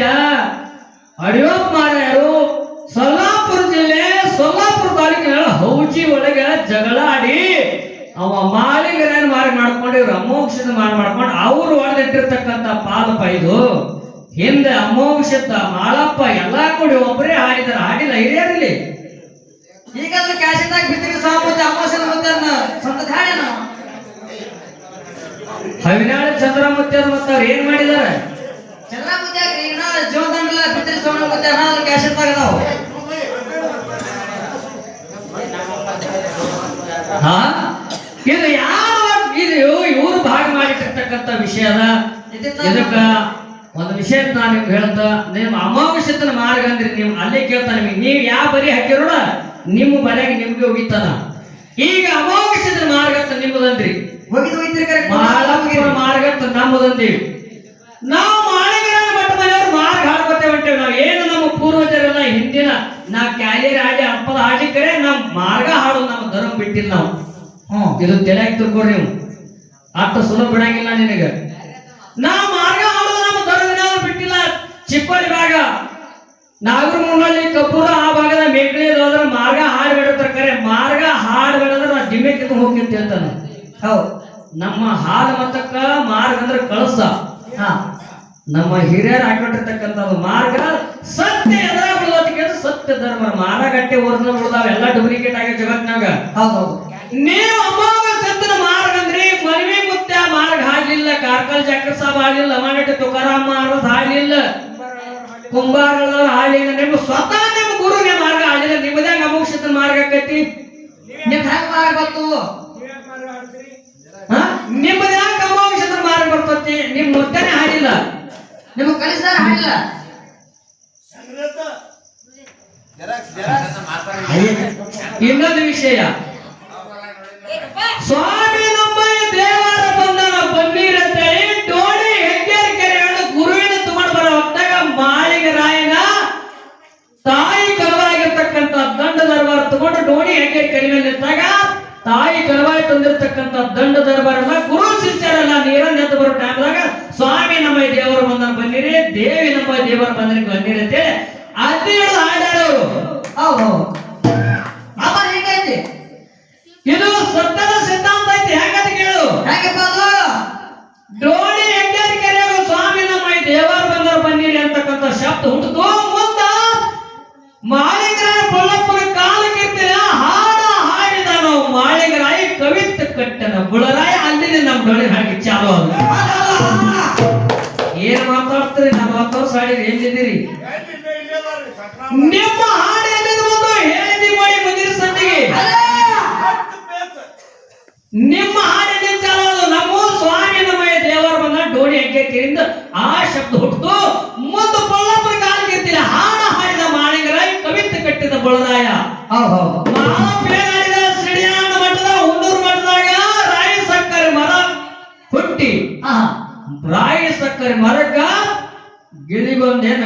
ಅಡಿಯೋಪ್ ಮಾರ್ಯಾರು ಸೊಲ್ಲಾಪುರ ಜಿಲ್ಲೆ ಸೊಲ್ಲಾಪುರ ತಾಲೂಕಿನ ಹೌಜಿ ಒಳಗೆ ಜಗಳ ಆಡಿ ಅವ ಮಾಲಿಗರನ್ನ ಮಾರಿ ಮಾಡ್ಕೊಂಡು ಇವ್ರು ಅಮೋಕ್ಷದ ಮಾರಿ ಮಾಡ್ಕೊಂಡು ಅವ್ರು ಹೊಡೆದಿಟ್ಟಿರ್ತಕ್ಕಂಥ ಪಾದಪ ಇದು. ಹಿಂದೆ ಅಮೋಕ್ಷದ ಮಾಲಪ್ಪ ಎಲ್ಲಾ ಕೂಡಿ ಒಬ್ಬರೇ ಹಾಡಿದಾರ. ಹಾಡಿಲ್ಲ ಹಿರಿಯರಿಲ್ಲಿ ಈಗಾದ್ರೂ ಕ್ಯಾಶೆಟ್ದಾಗ ಬಿದ್ದಿರಿ ಸಾಮೂಹಿಕ ಅಮಾವಾಸ್ಯದ ಮುಂದೆ ಸ್ವಂತ ಹಾಡಿ ನಾವು ಹವಿನಾಳ ಚಂದ್ರಮುತ್ಯದ ಮತ್ತ ಅವ್ರು ಏನ್ ಮಾಡಿದಾರೆ? ಚಂದ್ರ ಮುದ್ದೆ ಈಗ ಜೀವನದಂಡಲ್ಲ ಬಿದ್ದಿರಿ ಅನ್ನೋದು ಕ್ಯಾಶೆಟ್ದಾಗ ಅದಾವು. ಹಾ? ಇದು ಯಾವ ಇದು ಇವರು ಭಾಗ ಮಾಡಿಟ್ಟಿರ್ತಕ್ಕಂಥ ವಿಷಯ ಅದ? ಇದ್ದಿತ್ತು ಇದಕ್ಕ ಒಂದು ವಿಷಯ ನಾನು ನಿಮ್ಗೆ ಹೇಳ್ತಾ ನಿಮ್ಮ ಅಮಾವಾಸ್ಯತನ ಮಾರ್ಗ ಅಂದ್ರೆ ನೀವು ಅಲ್ಲೇ ಕೇಳ್ತಾ ನಿಮಗೆ. ನೀವು ಯಾವ ಬರಿ ಹಾಕಿರೋಣ ನಿಮ್ಮ ಮನೆಗೆ ನಿಮ್ಗೆ ಹೋಗಿತ್ತಾನ ಈಗ ಅಮಾವಾಸ್ಯದ ಮಾರ್ಗ ಅಂತ ನಿಮ್ಮದಂದ್ರಿ ಹೋಯ್ತಿರಿ ಕರೆ? ಮಾರ್ಗ ಅಂತ ನಮ್ಮದಂದೀವಿ ನಾವು ಮಾಡಿದ್ರೆ ಮಟ್ಟ ಮನೆಯವ್ರು ಮಾರ್ಗ ಹಾಡ್ಕೊತೇವೆ ಅಂತೇವೆ ನಾವು ಏನು ನಮ್ಮ ಪೂರ್ವಜರೆಲ್ಲ ಹಿಂದಿನ ನಾ ಕ್ಯಾಲಿಯರ್ ರಾಜ ಹಬ್ಬದ ಹಾಡಿಕರೆ ನಮ್ಮ ಮಾರ್ಗ ಹಾಡು ನಮ್ಮ ಧರ್ಮ ಬಿಟ್ಟಿಲ್ಲ ನಾವು. ಹ್ಞೂ ಇದು ತಲೆಯಾಗಿ ತಿಳ್ಕೊಡ್ರಿ ನೀವು. ಅಷ್ಟು ಸುಲಭ ಬಿಡಂಗಿಲ್ಲ ನಿನಗೆ. ನಾ ಮಾರ್ಗ ಮಾಡೋದು ನಮ್ಮ ಬಿಟ್ಟಿಲ್ಲ ಚಿಕ್ಕೋಡಿ ಭಾಗ. ನಾಗರ ಮುನ್ನಳ್ಳಿ ಕಬ್ಬೂರ ಆ ಭಾಗದ ಮೇಕಳಿ ಹೋದ್ರೆ ಮಾರ್ಗ ಹಾಡು ಬಿಡುತ್ತಾರೆ ಕರೆ. ಮಾರ್ಗ ಹಾಡು ಬಿಡದ್ರೆ ನಾ ಜಿಮ್ಮೆ ಕಿತ್ತು ಹೋಗ್ತಿರ್ತಿ ಅಂತಾನೆ. ಹೌದು. ನಮ್ಮ ಹಾಲು ಮತಕ್ಕ ಮಾರ್ಗ ಅಂದ್ರೆ ಕಳಸ. ಹಾ. ನಮ್ಮ ಹಿರಿಯರು ಹಾಕೊಂಡಿರ್ತಕ್ಕಂಥದ್ದು ಮಾರ್ಗ ಸತ್ಯ ಎದುರಾಗ ಸತ್ಯ ಧರ್ಮ. ಮಾರಗಟ್ಟೆ ಒರಿಜಿನಲ್ ಉಳಿದಾವ ಎಲ್ಲ ಡೂಪ್ಲಿಕೇಟ್ ಆಗಿ ಜಗತ್ನಾಗ ಹೌದು ಹೌದು. ನೀವು ಅಮೋಘ ಸತ್ತನ ಮಾರ್ಗ ಅಂದ್ರೆ ಮನವಿ ಮುತ್ಯ ಮಾರ್ಗ ಹಾಡ್ಲಿಲ್ಲ ಕಾರ್ಕಲ್ ಜಾಕರ್ ಸಾಬ್ ಹಾಡ್ಲಿಲ್ಲ ಅಮಾನಟ್ಟಿ ತುಕಾರಾಮ್ ಮಾರ್ಗ ಹಾಡ್ಲಿಲ್ಲ ಕುಂಬಾರದವ್ರು ಹಾಡ್ಲಿಲ್ಲ ನಿಮ್ಮ ಸ್ವತಃ ನಿಮ್ಮ ಗುರು ಮಾರ್ಗ ಹಾಡ್ಲಿಲ್ಲ ನಿಮ್ಮದೇ ಸತ್ತನ ಮಾರ್ಗ ಆಕೈತಿ? ನಿಮ್ ಹೆಂಗ್ ಮಾರ್ಗ ಬಂತು? ಹಾ? ನಿಮ್ಮದೇ ಅಮೋಘ ಸತ್ತನ ಮಾರ್ಗ ಬರ್ತತಿ? ನಿಮ್ ಮುತ್ತನೇ ಹಾಡಿಲ್ಲ ನಿಮಗ್ ಕಲಿಸಿದಾರ ಹಾಡಿಲ್ಲ ಇನ್ನೊಂದು ವಿಷಯ. ಸ್ವಾಮಿ ಈ ದೇವರ ಬಂದನ ಬನ್ನೀರ್ ಅಂತೇಳಿ ಡೋಳಿ ಹೆಗ್ಗೇರಿ ಕೆರೆಯನ್ನು ಗುರುವಿನ ತಗೊಂಡು ಬರೋ ಹೊತ್ತಾಗ ಮಾಳಿಗೆ ರಾಯನ ತಾಯಿ ಕರುವಾಗಿರ್ತಕ್ಕಂಥ ದಂಡ ದರ್ಬಾರ ತಗೊಂಡು ಡೋಣಿ ಹೆಗ್ಗೇರಿ ಕೆರೆ ಮೇಲೆ ತಾಯಿ ಕರವಾಗಿ ತಂದಿರ್ತಕ್ಕಂಥ ದಂಡ ದರ್ಬಾರನ್ನ ಗುರು ಶಿಷ್ಯರೆಲ್ಲ ನೀರನ್ನ ಎದ್ದು ಬರೋ ಟೈಮ್ದಾಗ ಸ್ವಾಮಿ ನಮ್ಮ ದೇವರು ಬಂದನ ಬನ್ನಿರಿ, ದೇವಿ ನಮ್ಮ ದೇವರು ದೇವರ ಬಂದನ ಬನ್ನಿರಿ ಅಂತೇಳಿ. ಅದೇ ಹಾಡ್ಯಾರ ಹಾಡಾಡೋರು. ಹೌದು ಅಮ್ಮ ಇದು ಸತ್ತದ ಸಿದ್ಧಾಂತ ಐತಿ. ಹೆಂಗಂತ ಕೇಳು. ಯಾಕಪ್ಪ ಅದು? ಡೋಣಿ ಹೆಂಗದ ಕರೆಯೋ ಸ್ವಾಮಿ ನಮ್ಮ ಈ ದೇವರು ಬಂದವರು ಬನ್ನಿರಿ ಅಂತಕ್ಕಂಥ ಶಬ್ದ ಹುಟ್ಟಿತು. ಮುಂದ ಮಾಳಿಗರ ಪೊಳ್ಳಪ್ಪನ ಕಾಲ ಕೀರ್ತನ ಹಾಡ ಹಾಡಿದ ನಾವು ಮಾಳಿಗರಾಯಿ ಕವಿತ ಕಟ್ಟನ ಬುಳರಾಯ ಅಲ್ಲಿ ನಮ್ಮ ಡೋಣಿ ಹಾಕಿ ಚಾಲು ಅಲ್ಲ ಏನ್ ಮಾತಾಡ್ತೀರಿ? ನಮ್ಮ ಮಾತಾಡ್ಸಾಡಿರಿ ಏನಿದ್ದೀರಿ ನಿಮ್ಮ ಹಾಡು ನಿಮ್ಮ ಹಾಡಿನ ಚಾಲು ಅದು ನಮ್ಮ ಸ್ವಾಮಿ ನಮಯ ದೇವರ ಬಂದ ಡೋಣಿ ಅಗ್ಗಕ್ಕಿರಿಂದ ಆ ಶಬ್ದ ಹುಟ್ಟಿತು. ಮುಂದೆ ಪಲ್ಲಪ್ಪರ ಕಾಲಕ್ಕೆ ಇರ್ತಿಲ್ಲ ಹಾಡ ಹಾಡಿದ ಮಾಳಿಗರಾಯ ಕವಿತೆ ಕಟ್ಟಿದ ಬಳದಾಯ ಮಾಳಪ್ಪಿನಾಡಿದ ಸಿಡಿಯಾನ ಮಠದ ಹುಣ್ಣೂರು ಮಠದಾಗ ರಾಯಿ ಸಕ್ಕರೆ ಮರ ಹುಟ್ಟಿ. ರಾಯಿ ಸಕ್ಕರೆ ಮರಕ್ಕ ಗಿಳಿಗೊಂದೇನ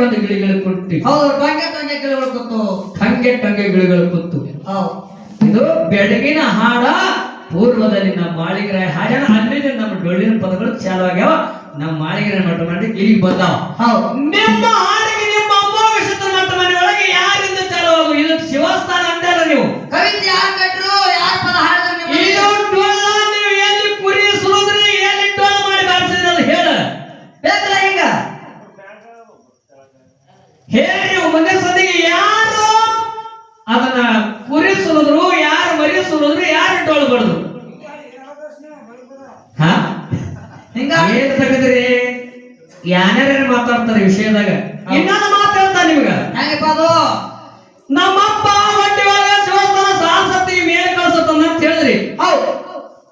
ಬಂದ ಗಿಳಿಗಳು ಕುಟ್ಟಿ. ಹೌದು ಟಂಗೆ ಟಂಗೆ ಗಿಳಿಗಳು ಕೂತು ಟಂಗೆ ಟಂಗೆ ಗಿಳಿಗಳು ಹೌದು. ಇದು ಬೆಳಗಿನ ಹಾಡ ಪೂರ್ವದಲ್ಲಿ ನಮ್ಮ ಮಾಳಿಗರ ಹಾಡನ ಅಲ್ಲಿಂದ ನಮ್ಮ ಡೊಳ್ಳಿನ ಪದಗಳು ಚಾಲು ಆಗ್ಯಾವ? ನಮ್ಮ ಮಾಳಿಗರ ಮಠ ಮಾಡಿ ಇಲ್ಲಿಗೆ ಬಂದಾವ. ನಿಮ್ಮ ಹಾಡಿಗೆ ನಿಮ್ಮ ಅಮೋಘ ಮಠ ಮನೆ ಒಳಗೆ ಯಾರಿಂದ ಚಾಲು ಆಗು ಇದು ಶಿವಸ್ಥಾನ ಅಂತಲ್ಲ ನೀವು. ಕವಿತೆ ಯಾರು ಕಟ್ರು? ಯಾರ ಪದ ಹಾಡಿದ್ರು ಇದು ಡೊಳ್ಳ ನೀವು ಎಲ್ಲಿ ಪುರಿ ಸುರಿದ್ರಿ ಎಲ್ಲಿ ಡೊಳ್ಳ ಮಾಡಿ ಬಾರಿಸಿದ್ರಿ ಅದು ಹೇಳ. ಬೇಕಲ್ಲ ಹಿಂಗ? ಹೇಳಿ ನೀವು ಮುಂದೆ ಸಂದಿಗೆ ಯಾರು ಅದನ್ನ ಪುರಿ ಸುರಿದ್ರು ಮರಿ ಸುರಿದ್ರು ಯಾರು ಹಾ? ಹಿಂಗ ಏನ್ ತೆಗೆದ್ರಿ ಯಾರ್ಯಾರು ಮಾತಾಡ್ತಾರೆ ವಿಷಯದಾಗ? ಇನ್ನೊಂದು ಮಾತು ಹೇಳ್ತಾನೆ ನಿಮ್ಗ? ಹೆಂಗಪ್ಪ ಅದು. ನಮ್ಮಪ್ಪ ಹೊಟ್ಟಿ ಒಳಗೆ ಶಿವಸ್ಥಾನ ಸಾಲ್ಸತ್ತಿ ಮೇಲ್ ಕಳ್ಸತ್ತಂದ ಅಂತ ಹೇಳಿದ್ರಿ. ಹೌದು.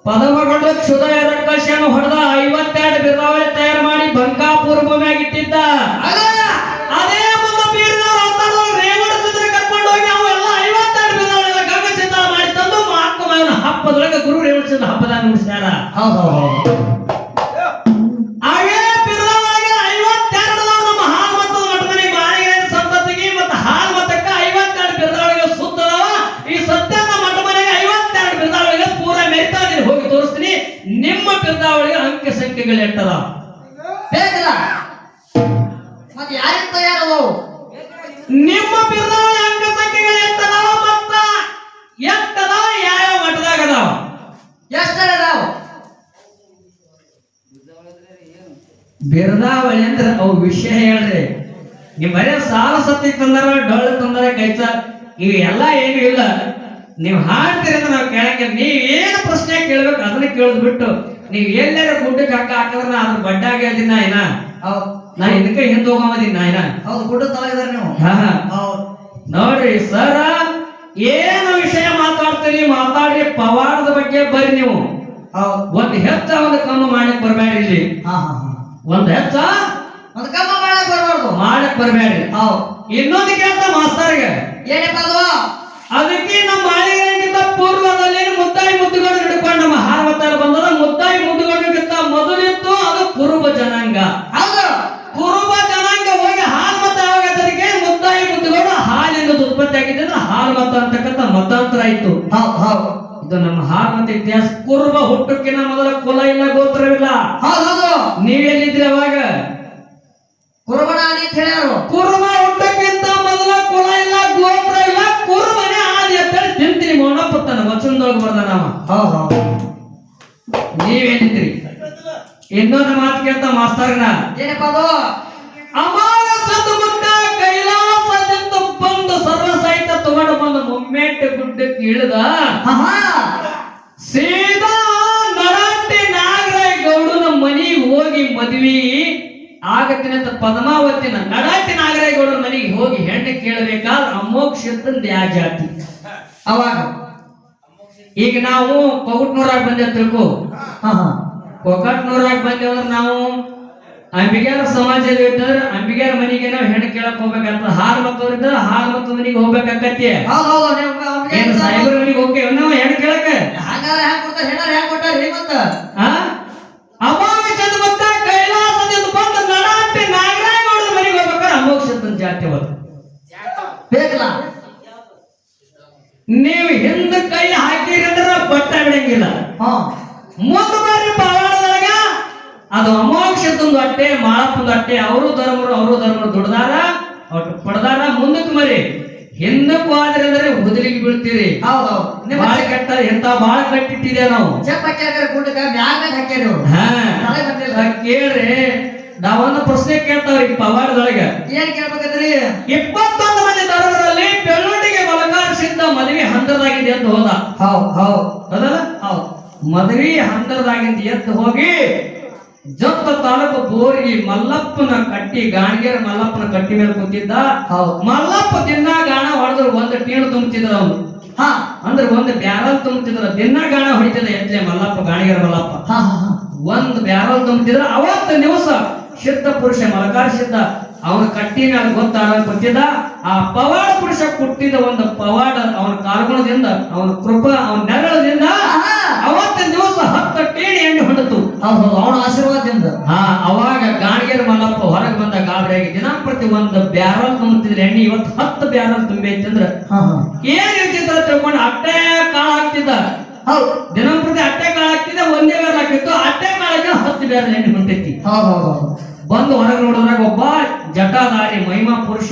ಪದಮಗೊಂಡ ಕ್ಷುದ ರಕ್ಕಶನ ಹೊಡೆದ ಐವತ್ತೆರಡು ಬಿರಾವಳಿ ತಯಾರು ಮಾಡಿ ಬಂಕಾಪುರ ಭೂಮಿಯಾಗ ನುಡಿಸ್ಯಾರ ಹೌದು ಹೌದು ನಮ್ಮ ಹಾಲ್ ಮತ್ತದ ಮಾಳಿಗೆ ಸಂತತಿಗೆ ಮತ್ತು ಹಾಲ್ ಮತಕ್ಕ ಐವತ್ತೆರಡು ಬಿರ್ದಾವಳಿಗೆ ಸುತ್ತದವ ಈ ಸತ್ಯನ ಮಠಮನೆಗೆ ಐವತ್ತೆರಡು ಬಿರ್ದಾವಳಿಗೆ ಪೂರ ಮೆರಿತಾ ಇದೀನಿ ಹೋಗಿ ತೋರಿಸ್ತೀನಿ ನಿಮ್ಮ ಬಿರ್ದಾವಳಿಗೆ ಅಂಕೆ ಸಂಖ್ಯೆಗಳು ಎಟ್ಟದ? ಬೇಕಲ್ಲ? ಮತ್ತೆ ಯಾರಿಗ ತಯಾರದವು ನಿಮ್ಮ ಬಿರ್ದಾವಳಿ ಅಂಕ ಸಂಖ್ಯೆಗಳು ಮತ್ತ ಎಟ್ಟದ ಅದಾವ ಎಷ್ಟರ ಬಿರ್ದಾವಳಿ ಅಂತ ಅವು ವಿಷಯ ಹೇಳ್ರಿ. ನೀವು ಬರೇ ಸಾಲ ಸತ್ತಿ ತಂದಾರ ಡೊಳ್ಳು ತಂದಾರ ಕೈಚ ಇವು ಎಲ್ಲ ಏನು ಇಲ್ಲ. ನೀವು ಹಾಡ್ತೀರಿ ಅಂತ ನಾವು ಕೇಳಕ್ಕೆ ನೀವು ಏನು ಪ್ರಶ್ನೆ ಕೇಳ್ಬೇಕು ಅದನ್ನ ಕೇಳದ್ ಬಿಟ್ಟು ನೀವು ಎಲ್ಲಾರ ಗುಡ್ಡಕ್ಕೆ ಹಕ್ಕ ಹಾಕಿದ್ರೆ ನಾ ಅದ್ರ ಬಡ್ಡಾಗಿ ಅದನ್ನ ಏನ ಹೌದು. ನಾ ಇದಕ್ಕೆ ಹಿಂದೆ ಹೋಗೋದಿನ ಏನ ಹೌದು ಗುಡ್ಡ ತಳಗಿದಾರೆ ನೀವು. ನೋಡ್ರಿ ಸರ ಏನು ವಿಷಯ ಮಾತಾಡ್ತೀರಿ ಮಾತಾಡ್ರಿ ಪವಾಡದ ಬಗ್ಗೆ ಬರ್ರಿ ನೀವು. ಒಂದ್ ಹೆಚ್ಚ ಒಂದು ಕಮ್ಮಿ ಮಾಡಕ್ ಬರಬೇಡಿ ಇಲ್ಲಿ. ಒಂದ್ ಹೆಚ್ಚ ಮತ್ತೆ ಕಮ್ಮ ಮಾಡಕ್ ಬರಬಾರ್ದು. ಮಾಡಕ್ ಬರಬೇಡ್ರಿ. ಇನ್ನೊಂದು ಕೇಳ್ತ ಮಾಸ್ತರ್ಗೆ. ಏನಪ್ಪ ಅದು ಅದಕ್ಕೆ ನಮ್ಮ ಮಾಳಿಗೆಗಿಂತ ಪೂರ್ವದಲ್ಲಿ ಮುದ್ದಾಯಿ ಮುದ್ದುಗಳು ಹಿಡ್ಕೊಂಡು ನಮ್ಮ ಹಾರವತ್ತಾರ ಬಂದದ ಮುದ್ದಾಯಿ ಮುದ್ದುಗಳಿಗಿಂತ ಮೊದಲಿತ್ತು ಅದು ಕುರುಬ ಜನಾಂಗ. ಹೌದು ಕುರುಬ ಜನಾಂಗ ಹೋಗಿ ಹಾಲು ಮತ ಯಾವಾಗತ್ತದಕ್ಕೆ ಮುದ್ದಾಯಿ ಮುದ್ದುಗಳು ಹಾಲಿಂದ ಉತ್ಪತ್ತಿ ಆಗಿದ್ದು ಅಂದ್ರೆ ಹಾಲು ಮತ ಅಂತಕ್ಕಂಥ ಮತಾಂತರ ಹೌದು ಇದು ನಮ್ಮ ಹಾಲು ಮತ ಇತಿಹಾಸ ಕುರುಬ ಹುಟ್ಟಕ್ಕಿನ ಮೊದಲ ಕುಲ ಇಲ್ಲ ಗೋತ್ರವಿಲ್ಲ. ನೀವೆಲ್ಲಿದ್ರಿ ಅವಾಗ? ಕುರುಬನ ಅಂತ ಹೇಳ್ಯಾರು. ಕುರುಬ ಹುಟ್ಟಕ್ಕಿಂತ ಮೊದಲ ಕುಲ ಇಲ್ಲ ಗೋತ್ರ ಇಲ್ಲ ಕುರುಬನೇ ಆದಿ ಅಂತೇಳಿ ತಿಂತೀನಿ ಮೌನಪ್ಪ ತನ್ನ ವಚನದೊಳಗೆ ಬರ್ದ ನಾವ. ನೀವೇನಿದ್ರಿ ಇನ್ನೊಂದು ಮಾತು ಕೇಳ್ತಾ ಮಾಸ್ತರ್ನ. ಏನಪ್ಪ ಅದು? ಅಮಾನ ಸತ್ತುಗುಡ್ಡ ಕೈಲಾಸದಿಂದ ಬಂದು ಸರ್ವ ಸಹಿತ ತಗೊಂಡು ಬಂದು ಮುಮ್ಮೆಟ್ಟು ಗುಡ್ಡಕ್ಕೆ ಇಳಿದ ಸೀದಾ ನರಂತೆ ನಾಗರಾಯ ಗೌಡನ ಮನೆಗೆ ಹೋಗಿ ಮದ್ವಿ ಆಗತ್ತಿನ ಅಂತ ಪದ್ಮಾವತಿನ ನಡಾತಿ ನಾಗರಾಯ ಗೌಡನ ಮನೆಗೆ ಹೋಗಿ ಹೆಣ್ಣು ಕೇಳಬೇಕಾದ್ರೆ ಅಮೋಕ್ಷದಂದ ಯಾ ಜಾತಿ? ಅವಾಗ? ಈಗ ನಾವು ಕೊಗಟ್ನೂರಾಗ ಬಂದೇವ್ ತಿಳ್ಕೊ. ಹಾ ಹಾ ಕೊಕಟ್ನೂರಾಗ ಬಂದೇವಂದ್ರ ನಾವು ಅಂಬಿಗ್ಯಾರ ಸಮಾಜದಲ್ಲಿ ಇದ್ದವ್ರ ಅಂಬಿಗ್ಯಾರ ಮನೆಗೆ ನಾವು ಹೆಣ್ಣು ಕೇಳಕ್ ಹೋಗ್ಬೇಕಂತ ಹಾಲು ಮತ್ತವ್ರಿದ್ದ ಹಾಲು ಮತ್ತ ಮನೆಗೆ ಹೋಗ್ಬೇಕಾಕತಿ ಹೌದು ಹೌದು ನೀವು ಅವ್ನಿಗೆ ಏನ್ ಸಾಹೇಬ್ರ ಮನೆಗೆ ಹೋಗ್ತೇವೆ ನಾವು ಹೆಣ್ಣು ಕೇಳಕ? ಹಂಗಾದ್ರೆ ಹೆಂಗ್ ಕೊಡ್ತಾರೆ? ಹೆಣ್ಣಾರ ಹೆಂಗ್ ರೀ ಮತ್ತ? ಆ? ಅಮೋಕ್ಷದ ಮತ್ತ ಕೈಲಾಸದಿಂದ ಬಂದ ನಡಾಟಿ ನಾಗರಾಯಗೌಡರ ಮನೆಗೆ ಹೋಗ್ಬೇಕಾದ್ರೆ ಅಮೋಕ್ಷದ ಜಾತಿ ಹೋದ ಬೇಕಲ್ಲ? ನೀವು ಹಿಂದ ಕೈ ಹಾಕಿರಿ ಅಂದ್ರೆ ಬಟ್ಟ ಬಿಡಂಗಿಲ್ಲ. ಹಾ. ಮುಂದ ಅಮೋಕ್ಷದೊಂದು ಅಟ್ಟೆ ಮಾಳಪ್ಪಂದು ಅಟ್ಟೆ ಅವರು ಧರ್ಮರು ಅವರು ಧರ್ಮರು ದುಡ್ದಾರ ಒಟ್ಟು ಪಡ್ದಾರ ಮುಂದಕ್ಕೆ ಮರಿ. ಹಿಂದಕ್ಕೂ ಆದ್ರೆ ಅಂದ್ರೆ ಹುದಲಿಗೆ ಬೀಳ್ತೀರಿ. ಬಾಳ ಕೆಟ್ಟ ಎಂತ ಬಾಳ ಕಟ್ಟಿಟ್ಟಿದೆ ನಾವು. ಹಾಕ್ಯಾರ ಮ್ಯಾಗ ಹಾಕ್ಯಾರಿ ಕೇಳ್ರಿ ನಾವೊಂದು ಪ್ರಶ್ನೆ ಕೇಳ್ತಾವ್ರಿ ಪವಾಡದೊಳಗ. ಏನ್ ಕೇಳ್ಬೇಕಂದ್ರಿ? ಇಪ್ಪತ್ತೊಂದು ಮಂದಿ ಧರ್ಮದಲ್ಲಿ ಬೆಳ್ಳುಂಡಿಗೆ ಬಲಕಾರಿಸಿದ್ದ ಮದುವೆ ಹಂತದಾಗಿದೆ ಅಂತ ಹೋದ. ಹೌದು ಹೌದು. ಹೌದು. ಮದುವೆ ಹಂತದಾಗಿಂದ ಎದ್ದು ಹೋಗಿ ಜತ್ತ ತಾಲೂಕು ಬೋರಿಗೆ ಮಲ್ಲಪ್ಪನ ಕಟ್ಟಿ ಗಾಣಿಗೆರ ಮಲ್ಲಪ್ಪನ ಕಟ್ಟಿ ಮೇಲೆ ಕೂತಿದ್ದ. ಮಲ್ಲಪ್ಪ ದಿನ ಗಾಣ ಹೊಡೆದ್ರು ಒಂದು ಟೀಣು ತುಂಬುತ್ತಿದ್ರು ಅವನು. ಹಾ. ಅಂದ್ರೆ ಒಂದು ಬ್ಯಾರಲ್ ತುಂಬುತ್ತಿದ್ರ ದಿನ ಗಾಣ ಹೊಡಿತಿದ್ದ ಎತ್ಲೆ ಮಲ್ಲಪ್ಪ ಗಾಣಿಗೆರ ಮಲ್ಲಪ್ಪ. ಒಂದ್ ಬ್ಯಾರಲ್ ತುಂಬುತ್ತಿದ್ರ ಅವತ್ತ ದಿವಸ ಸಿದ್ಧ ಪುರುಷ ಮಲಕಾರ ಸಿದ್ಧ ಅವನ ಕಟ್ಟಿ ಮೇಲೆ ಗೊತ್ತಾಗ ಗೊತ್ತಿದ್ದ. ಆ ಪವಾಡ ಪುರುಷ ಕುಟ್ಟಿದ ಒಂದು ಪವಾಡ ಅವನ ಕಾಲ್ಗುಣದಿಂದ ಅವನ ಕೃಪ ಅವನ ನೆರಳದಿಂದ ಹಾ. ಅವತ್ತಿನ ದಿವಸ ಹತ್ತು ಟೇಣಿ ಎಣ್ಣೆ ಹೌದು ಅವನ ಆಶೀರ್ವಾದದಿಂದ ಹಾ ಅವಾಗ ಗಾಣಿಗೆರ ಮಲ್ಲಪ್ಪ ಹೊರಗೆ ಬಂದ ಗಾಬರಿಯಾಗಿ ದಿನಂಪ್ರತಿ ಒಂದು ಬ್ಯಾರಲ್ ತುಂಬುತ್ತಿದ್ರೆ ಎಣ್ಣೆ ಇವತ್ತು ಹತ್ತು ಬ್ಯಾರಲ್ ತುಂಬೈತಿ ಅಂದ್ರ ಏನ್ ಇರ್ತಿತ್ತ ತಿಳ್ಕೊಂಡು ಅಟ್ಟೆ ಕಾಳ ಹಾಕ್ತಿದ್ದ. ಹೌದು. ದಿನಂಪ್ರತಿ ಅಟ್ಟೆ ಕಾಳ ಹಾಕ್ತಿದ್ದ ಒಂದೇ ಬ್ಯಾರಲ್ ಹಾಕಿತ್ತು. ಅಟ್ಟೆ ಕಾಳಗೆ ಹತ್ತು ಬ್ಯಾರಲ್ ಎಣ್ಣೆ ಹೊಂಟೈತಿ. ಬಂದು ಹೊರಗೆ ನೋಡಿದ್ರಾಗ ಒಬ್ಬ ಜಟಾಧಾರಿ ಮಹಿಮಾ ಪುರುಷ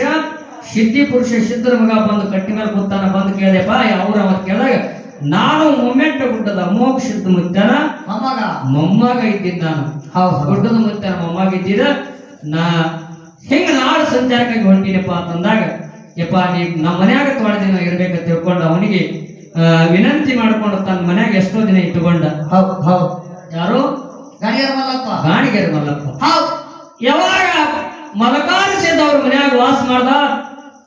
ಸಿದ್ಧಿ ಪುರುಷ ಸಿದ್ಧರ ಮಗ ಬಂದು ಕಟ್ಟಿ ಮೇಲೆ ಕೂತಾನ ಬಂದು ಕೇಳಿದೆಪ್ಪ ಅವ್ರ ಅವತ್ತು ಕೇಳಿದಾಗ ನಾನು ಮೊಮೆಂಟ್ ಗುಡ್ಡದ ಮೋಕ್ಷದ ಮುತ್ತನ ಮೊಮ್ಮಗ. ಮೊಮ್ಮಗ ಇದ್ದಿದ್ದ ನಾನು. ಹೌದು ಗುಡ್ಡದ ಮುತ್ತನ ಮೊಮ್ಮಗ ಇದ್ದಿದ್ದ ನಾ ಹೆಂಗ ನಾಡು ಸಂಚಾರಕ್ಕಾಗಿ ಹೊಂಟಿನಪ್ಪ ಅಂತಂದಾಗ ಯಪ್ಪ ನೀ ನಮ್ಮ ಮನ್ಯಾಗ ತೊಳೆ ದಿನ ಇರ್ಬೇಕಂತ ತಿಳ್ಕೊಂಡು ಅವನಿಗೆ ವಿನಂತಿ ಮಾಡ್ಕೊಂಡು ತನ್ನ ಮನ್ಯಾಗ ಎಷ್ಟೋ ದಿನ ಇಟ್ಟುಕೊಂಡ. ಹೌದು ಹೌದು. ಯಾರು? ಗಾಣಿಗರ ಮಲ್ಲಪ್ಪ. ಗಾಣಿಗರ ಮಲ್ಲಪ್ಪ. ಹೌದು. ಯಾವಾಗ ಮಲಕಾರ ಅವ್ರ ಮನ್ಯಾಗ ವಾಸ ಮಾಡ್ದ?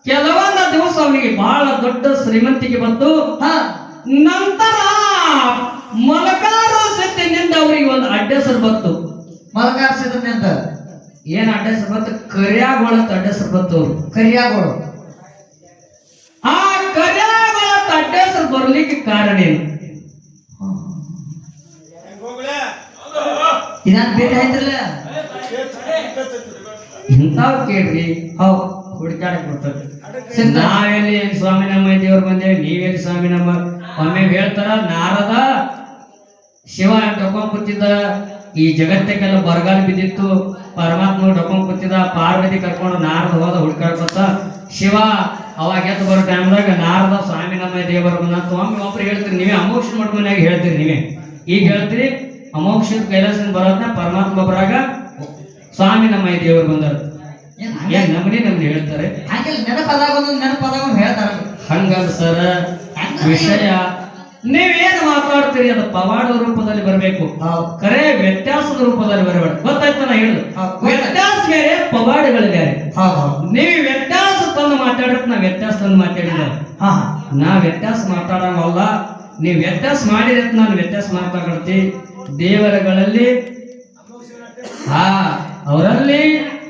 ಕೆಲವೊಂದ ದಿವಸ ಅವನಿಗೆ ಬಹಳ ದೊಡ್ಡ ಶ್ರೀಮಂತಿಗೆ ಬಂತು. ಹಾ. ನಂತರ ಮಲಕಾರ ಸಿದ್ಧಿನಿಂದ ಅವರಿಗೆ ಒಂದು ಅಡ್ಡೆಸರು ಬಂತು. ಮಲಕಾರ್ಸಿದ್ರಿಂದ ಏನ್ ಅಡ್ಡೆಸರು ಬಂತು? ಕರ್ಯಾಗೋಳ ಅಡ್ಡೆಸರು ಬಂತು ಅವರು. ಕರಿಯಾಗೋಳು? ಆ ಕರ್ಯಾಗೋಳ ಅಡ್ಡೆಸರು ಬರ್ಲಿಕ್ಕೆ ಕಾರಣ ಏನು? ಇದನ್ನ ಭೇಟಿ ಆಯ್ತಲ್ಲ ಇಂಥವ್ ಕೇಳ್ರಿ ಹೌದು ಹುಡುಕಾಡಕ್ ಬರ್ತದೆ. ನಾವೆಲ್ಲಿ ಸ್ವಾಮಿ ನಮ್ಮ ದೇವ್ರು ಬಂದೇವಿ ನೀವೆಲ್ಲಿ ಸ್ವಾಮಿ ನಮ್ಮ ಒಮ್ಮೆ ಹೇಳ್ತಾರ ನಾರದ ಶಿವ ಡೊಕೊಂಡ್ ಕೂತಿದ್ದ ಈ ಜಗತ್ತಕ್ಕೆಲ್ಲ ಬರಗಾಲ ಬಿದ್ದಿತ್ತು ಪರಮಾತ್ಮ ಡೊಕೊಂಡ್ ಕೂತಿದ್ದ ಪಾರ್ವತಿ ಕರ್ಕೊಂಡು ನಾರದ ಹೋದ ಹುಡ್ಕಾಡ್ಕೊತ ಶಿವ ಅವಾಗ ಎದ್ದು ಬರೋ ಟೈಮ್ದಾಗ ನಾರದ ಸ್ವಾಮಿ ನಮ್ಮ ದೇವರು ಒಮ್ಮೆ ಒಬ್ರು ಹೇಳ್ತೀರಿ ನೀವೇ ಅಮೋಕ್ಷ ಮಟ್ಮನ್ಯಾಗ ಹೇಳ್ತೀರಿ ನೀವೇ. ಈಗ ಹೇಳ್ತೀರಿ ಅಮೋಕ್ಷದ ಕೈಲಾಸದಿಂದ ಬರೋದ್ನ ಪರಮಾತ್ಮ ಬರಾಗ ಸ್ವಾಮಿ ನಮ್ಮ ದೇವರು ಬಂದರು. ನಮ್ಮನೇ ನಮ್ಗೆ ಹೇಳ್ತಾರೆ? ಹಾಗೆ ನೆನಪದಾಗ ಒಂದು ನೆನಪದಾಗ ಹೇಳ್ತಾರ ಹಂಗಲ್ಲ ಸರ್. ವಿಷಯ. ನೀವೇನು ಮಾತಾಡ್ತೀರಿ ಅದು ಪವಾಡ ರೂಪದಲ್ಲಿ ಬರಬೇಕು. ಕರೆ ವ್ಯತ್ಯಾಸದ ರೂಪದಲ್ಲಿ ಬರಬೇಡ. ಗೊತ್ತಾಯ್ತು ನಾ ಹೇಳುದು. ವ್ಯತ್ಯಾಸ ಬೇರೆ ಪವಾಡಗಳು ಬೇರೆ ನೀವು ವ್ಯತ್ಯಾಸ ತಂದು ಮಾತಾಡಕ್ ನಾ ವ್ಯತ್ಯಾಸ ತಂದು ಮಾತಾಡಿದ ನಾ ವ್ಯತ್ಯಾಸ ಮಾತಾಡೋವಲ್ಲ ನೀವು ವ್ಯತ್ಯಾಸ ಮಾಡಿದ್ರೆ ನಾನು ವ್ಯತ್ಯಾಸ ಮಾತಾಡ್ತಿ ದೇವರಗಳಲ್ಲಿ ಹಾ ಅವರಲ್ಲಿ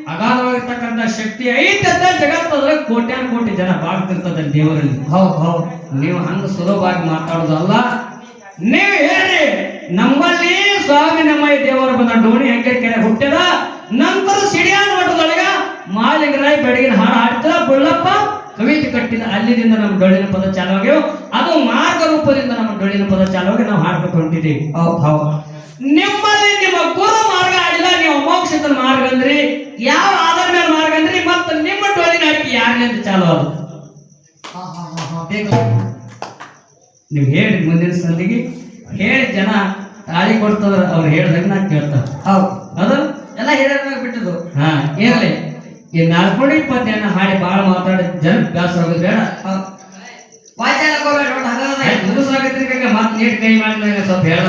ಅಗಾಧವಾಗಿರ್ತಕ್ಕಂಥ ಶಕ್ತಿ ಐತೆ ಅಂತ ಜಗತ್ತದ್ರೆ ಕೋಟ್ಯಾನ್ ಕೋಟಿ ಜನ ಬಾಳ್ತಿರ್ತದೆ ದೇವರಲ್ಲಿ. ಹೌದು ಹೌದು. ನೀವು ಹಂಗ ಸುಲಭವಾಗಿ ಮಾತಾಡೋದಲ್ಲ. ನೀವು ಹೇಳಿ ನಮ್ಮಲ್ಲಿ ಸ್ವಾಮಿ ನಮ್ಮ ದೇವರು ಬಂದ ಡೋಣಿ ಹೆಂಗೆ ಕೆರೆ ಹುಟ್ಟ್ಯದ ನಂತರ ಸಿಡಿಯಾನ್ ಮಠದೊಳಗ ಮಾಲಿಗರಾಯ್ ಬೆಳಗಿನ ಹಾಡು ಹಾಡ್ತದ ಬುಳ್ಳಪ್ಪ ಕವಿತೆ ಕಟ್ಟಿದ ಅಲ್ಲಿದಿಂದ ನಮ್ಮ ಡೊಳ್ಳಿನ ಪದ ಚಾಲುವಾಗ್ಯವು. ಅದು ಮಾರ್ಗ ರೂಪದಿಂದ ನಮ್ಮ ಡೊಳ್ಳಿನ ಪದ ಚಾಲುವಾಗಿ ನಾವು ಹಾಡ್ಬೇಕು ಹೊಂಟಿದ್ದೀವಿ. ಹೌದು ಹೌದು. ನಿಮ್ಮಲ್ಲಿ ನಿಮ್ಮ ಮೋಕ್ಷದ ಮಾರ್ಗ ಅಂದ್ರಿ ಯಾವ ಆಧಾರ ಮೇಲೆ ಮಾರ್ಗ ಅಂದ್ರಿ ಮತ್ತೆ ನಿಮ್ಮ ಡೊಳ್ಳಿನ ಅಡಿಕೆ ಯಾರಿನಿಂದ ಚಾಲು ಅದು? ನೀವು ಹೇಳಿ ಮುಂದಿನ ಸಂದಿಗೆ ಹೇಳಿ ಜನ ತಾಳಿ ಕೊಡ್ತದ್ರ ಅವ್ರು ಹೇಳ್ದಂಗೆ ನಾ ಕೇಳ್ತಾರ ಹೌದು. ಅದು? ಎಲ್ಲ ಹೇಳಿದಾಗ ಬಿಟ್ಟದು ಹಾ ಏನಲ್ಲಿ ಈ ನಾಲ್ಕು ಇಪ್ಪತ್ತೇನ ಹಾಡಿ ಬಾಳ ಮಾತಾಡಿ ಜನ ಬೇಸರ ಆಗೋದು ಬೇಡ. ಹಗರದ ಮುಗಿಸಾಗತ್ರಿ ಮತ್ತೆ ನೀಟ್ ಕೈ ಮಾಡಿ ಸ್ವಲ್ಪ ಹೇಳ